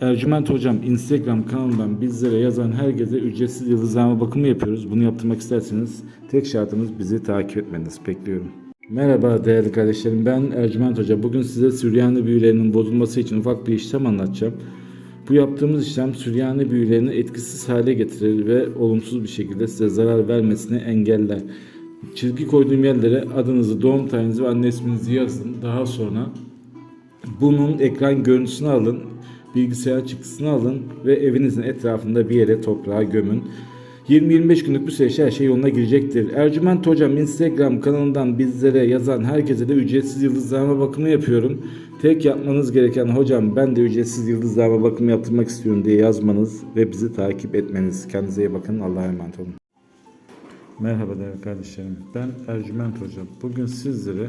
Ercüment Hocam Instagram kanalından bizlere yazan herkese ücretsiz yıldızlama bakımı yapıyoruz. Bunu yaptırmak isterseniz tek şartımız bizi takip etmeniz. Bekliyorum. Merhaba değerli kardeşlerim ben Ercüment Hoca. Bugün size Süryani büyülerinin bozulması için ufak bir işlem anlatacağım. Bu yaptığımız işlem Süryani büyülerini etkisiz hale getirir ve olumsuz bir şekilde size zarar vermesini engeller. Çizgi koyduğum yerlere adınızı, doğum tarihinizi ve anne isminizi yazın. Daha sonra bunun ekran görüntüsünü alın, bilgisayar çıktısını alın ve evinizin etrafında bir yere toprağa gömün. 20-25 günlük bir süreçte her şey yoluna girecektir. Ercüment Hocam Instagram kanalından bizlere yazan herkese de ücretsiz yıldızlama bakımı yapıyorum. Tek yapmanız gereken hocam ben de ücretsiz yıldızlama bakımı yaptırmak istiyorum diye yazmanız ve bizi takip etmeniz. Kendinize iyi bakın. Allah'a emanet olun. Merhaba değerli kardeşlerim. Ben Ercüment Hocam. Bugün sizlere